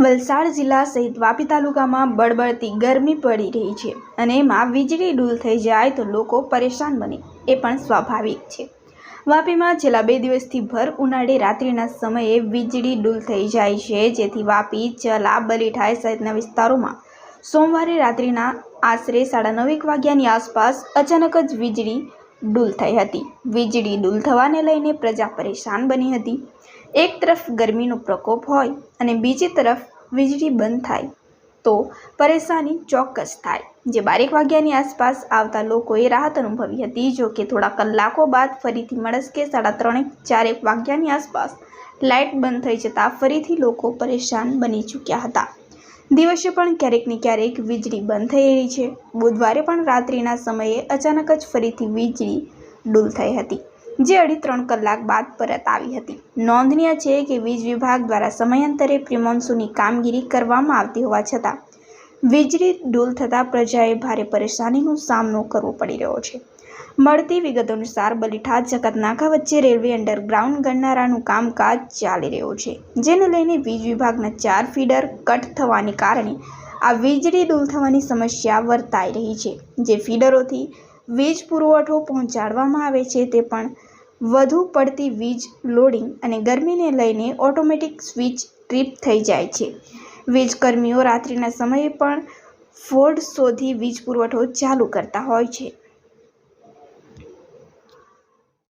વલસાડ જિલ્લા સહિત વાપી તાલુકામાં બળબળતી ગરમી પડી રહી છે અને એમાં વીજળી ડૂલ થઈ જાય તો લોકો પરેશાન બને, એ પણ સ્વાભાવિક છે. વાપીમાં છેલ્લા બે દિવસથી ભર ઉનાળે રાત્રિના સમયે વીજળી ડૂલ થઈ જાય છે, જેથી વાપી, ચલા, બલીઠાઈ સહિતના વિસ્તારોમાં સોમવારે રાત્રિના આશરે સાડા નવેક વાગ્યાની આસપાસ અચાનક જ વીજળી ડૂલ થઈ હતી. વીજળી ડૂલ થવાને લઈને પ્રજા પરેશાન બની હતી. એક તરફ ગરમીનો પ્રકોપ હોય અને બીજી તરફ વીજળી બંધ થાય, તો પરેશાની ચોક્કસ થાય. જે બારેક વાગ્યાની આસપાસ આવતા લોકોએ રાહત અનુભવી હતી, જો કે થોડા કલાકો બાદ ફરીથી મળસ્કે સાડા ત્રણેક ચારેક વાગ્યાની આસપાસ લાઇટ બંધ થઈ જતાં ફરીથી લોકો પરેશાન બની ચૂક્યા હતા. દિવસે પણ ક્યારેક ને ક્યારેક વીજળી બંધ થઈ રહી છે. બુધવારે પણ રાત્રિના સમયે અચાનક જ ફરીથી વીજળી ડૂલ થઈ હતી. જે અઢી ત્રણ કલાક બાદ પરત આવી હતી. નોંધનીય છે કે વીજ વિભાગ દ્વારા સમયાંતરે પ્રિમોન્સુની કામગીરી કરવામાં આવતી હોવા છતાં, વીજળી ડૂલ થતાં પ્રજાએ ભારે પરેશાનીનો સામનો કરવો પડી રહ્યો છે. મળતી વિગતો અનુસાર બલીઠા જગતનાકા વચ્ચે રેલવે અંડરગ્રાઉન્ડ ગણનારાનું કામકાજ ચાલી રહ્યું છે, જેને લઈને વીજ વિભાગના ચાર ફીડર કટ થવાને કારણે આ વીજળી ડૂલ થવાની સમસ્યા વર્તાઈ રહી છે, જે ફીડરોથી વીજ પુરવઠો પહોંચાડવામાં આવે છે તે પણ વધુ પડતી વીજ લોડિંગ અને ગરમીને લઈને ઓટોમેટિક સ્વિચ ટ્રીપ થઈ જાય છે. વીજકર્મીઓ રાત્રિના સમયે પણ ફોલ્ટ શોધી વીજ પુરવઠો ચાલુ કરતા હોય છે.